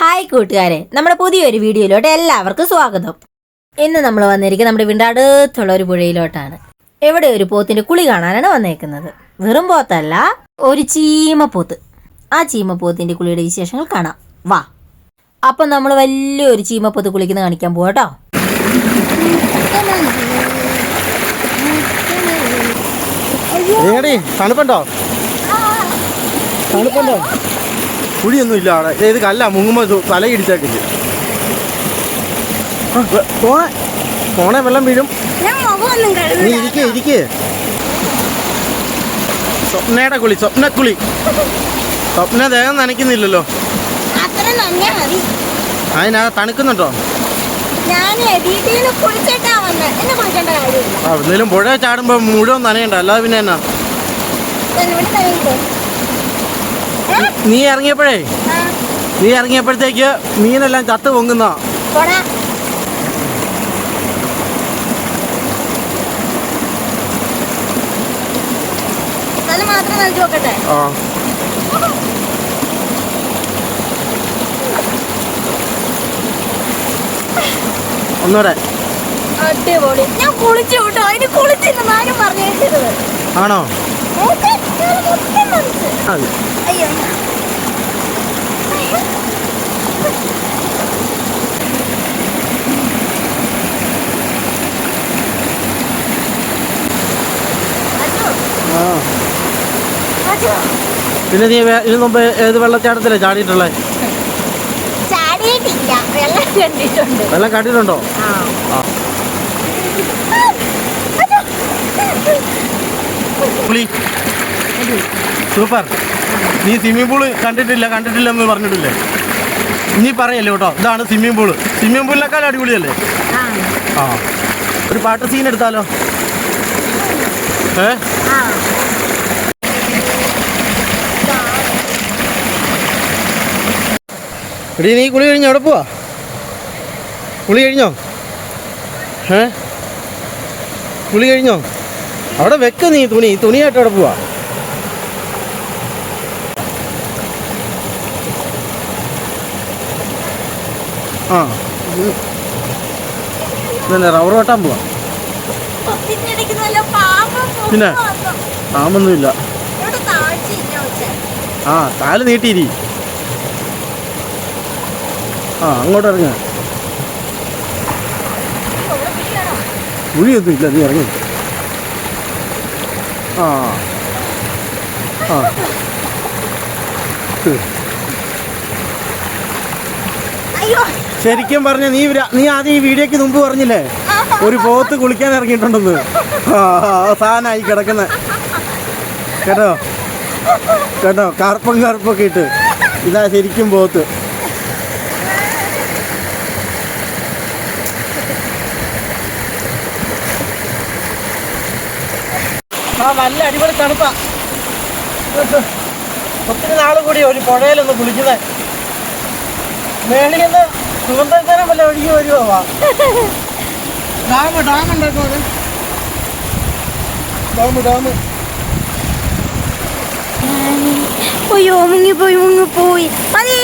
Hi കൂട്ടുകാരെ നമ്മുടെ പുതിയൊരു വീഡിയോയിലോട്ട് എല്ലാവർക്കും സ്വാഗതം. ഇന്ന് നമ്മൾ വന്നിരിക്കുന്നത് നമ്മുടെ വീടിന്റെ അടുത്തുള്ള ഒരു പുഴയിലോട്ടാണ്. എവിടെ ഒരു പോത്തിന്റെ കുളി കാണാനാണ് വന്നേക്കുന്നത്. വെറും പോത്തല്ല ഒരു ചീമപ്പോത്ത്. ആ ചീമപ്പോത്തിന്റെ കുളിയുടെ വിശേഷങ്ങൾ കാണാം. വാ. അപ്പം നമ്മൾ വലിയൊരു ചീമപ്പോത്ത് കുളിക്കുന്ന കാണിക്കാൻ പോകട്ടോ തണുപ്പുണ്ടോ? തണുപ്പുണ്ടോ? കുഴിയൊന്നും ഇല്ല അവിടെ ഇത് കല്ല. മുങ്ങുമ്പോ തലയിടിച്ചാക്കില്ല പോണേ. പോണേ വെള്ളം വീഴും. നീ ഇരിക്കേ ഇരിക്കേ. സ്വപ്നയുടെ കുളി സ്വപ്നക്കുളി. സ്വപ്ന ദേഹം നനയ്ക്കുന്നില്ലല്ലോ. അതിനാ തണുക്കുന്നുണ്ടോ? എന്തെങ്കിലും പുഴ ചാടുമ്പോ മുഴുവൻ നനയണ്ട. അല്ലാതെ പിന്നെ എന്നാ ഞാൻ ഇവിടെ തന്നെയുണ്ട്. ഏ? നീ ഇറങ്ങിയപ്പോഴേ? നീ ഇറങ്ങിയപ്പോഴത്തേക്ക് മീനെല്ലാം ചത്ത് പൊങ്ങുന്ന. ആ. ഒന്നൂടെ. അടിപൊളി. ഞാൻ കുളിച്ചു കേട്ടോ. അതിന് കുളിച്ചിരുന്നു ആരും പറഞ്ഞു കേട്ടത് ആണോ? പിന്നെ നീ ഇതിനു മുമ്പ് ഏത് വെള്ളച്ചാട്ടത്തിലാണ് ചാടിയിട്ടുള്ളത് ചാടിയിട്ടില്ല. വെള്ളം കണ്ടിട്ടുണ്ട്. വെള്ളം കണ്ടിട്ടുണ്ടോ? ആ. ആ പുളി സൂപ്പർ നീ സ്വിമ്മിംഗ് പൂൾ കണ്ടിട്ടില്ല കണ്ടിട്ടില്ല എന്ന് പറഞ്ഞിട്ടില്ലേ? നീ പറയല്ലേ കേട്ടോ ഇതാണ് സ്വിമ്മിംഗ് പൂൾ സ്വിമ്മിംഗ് പൂളിനേക്കാൾ അടിപൊളിയല്ലേ? ആ. ഒരു പാട്ട് സീൻ എടുത്താലോ? ഏ. എടീ നീ കുളി കഴിഞ്ഞോ? എവിടെ പോവാ? കുളി കഴിഞ്ഞോ? ഏ? കുളി കഴിഞ്ഞോ? അവിടെ വെക്ക നീ തുണി. തുണിയായിട്ട് അവിടെ പോവാ. ആ. റബ്ബർ വെട്ടാൻ പോവാ? പിന്നെ? പക്ഷേ. ആ താൽ നീട്ടിയിരി. ആ അങ്ങോട്ട് ഇറങ്ങാ. കുഴിയൊന്നും ഇല്ല നീ ഇറങ്ങി. ആ. ശരിക്കും പറഞ്ഞ നീ നീ ആദ്യം ഈ വീഡിയോക്ക് മുമ്പ് പറഞ്ഞില്ലേ? ഒരു പോത്ത് കുളിക്കാൻ ഇറങ്ങിയിട്ടുണ്ടെന്ന്. സാധനമായി കിടക്കുന്ന. കേട്ടോ? കേട്ടോ? കറുപ്പും കറുപ്പൊക്കെ ഇട്ട്. ഇതാ ശരിക്കും പോത്ത്. ആ നല്ല അടിപൊളി തണുപ്പാ. ഒത്തിരി നാളും കൂടി ഒരു പുഴയിലൊന്ന് കുളിക്കുന്നത് മേളിയെന്ന് നിന്ന് സുഗന്ധനം വല്ല ഒഴുകി വരുമോ ഡാം ഡാം ഉണ്ടാക്കോ ഡാം ഡാം. അയ്യോ മുങ്ങിപ്പോയി മുങ്ങിപ്പോയി. മതി.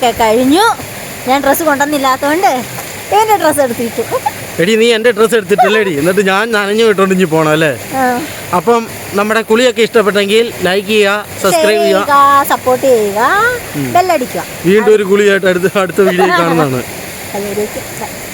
കുളിയൊക്കെ കഴിഞ്ഞു. ഞാൻ ഡ്രസ്സ് കൊണ്ടുവന്നില്ലാത്തതുകൊണ്ട് എന്റെ ഡ്രസ്സ് എടുത്തിട്ടു. എടി നീ എന്റെ ഡ്രസ്സ് എടുത്തിട്ടല്ലേ എടി എന്നിട്ട് ഞാൻ നനഞ്ഞു വിട്ടോണ്ട് ഇനി പോണം അല്ലേ. അപ്പം നമ്മുടെ കുളിയൊക്കെ ഇഷ്ടപ്പെട്ടെങ്കിൽ ലൈക്ക് ചെയ്യുക സബ്സ്ക്രൈബ് ചെയ്യുക സപ്പോർട്ട് ചെയ്യുക ബെല്ലടിക്കുക വീണ്ടും ഒരു കുളിയായിട്ട് അടുത്ത അടുത്ത വീഡിയോ കാണുന്നതാണ്.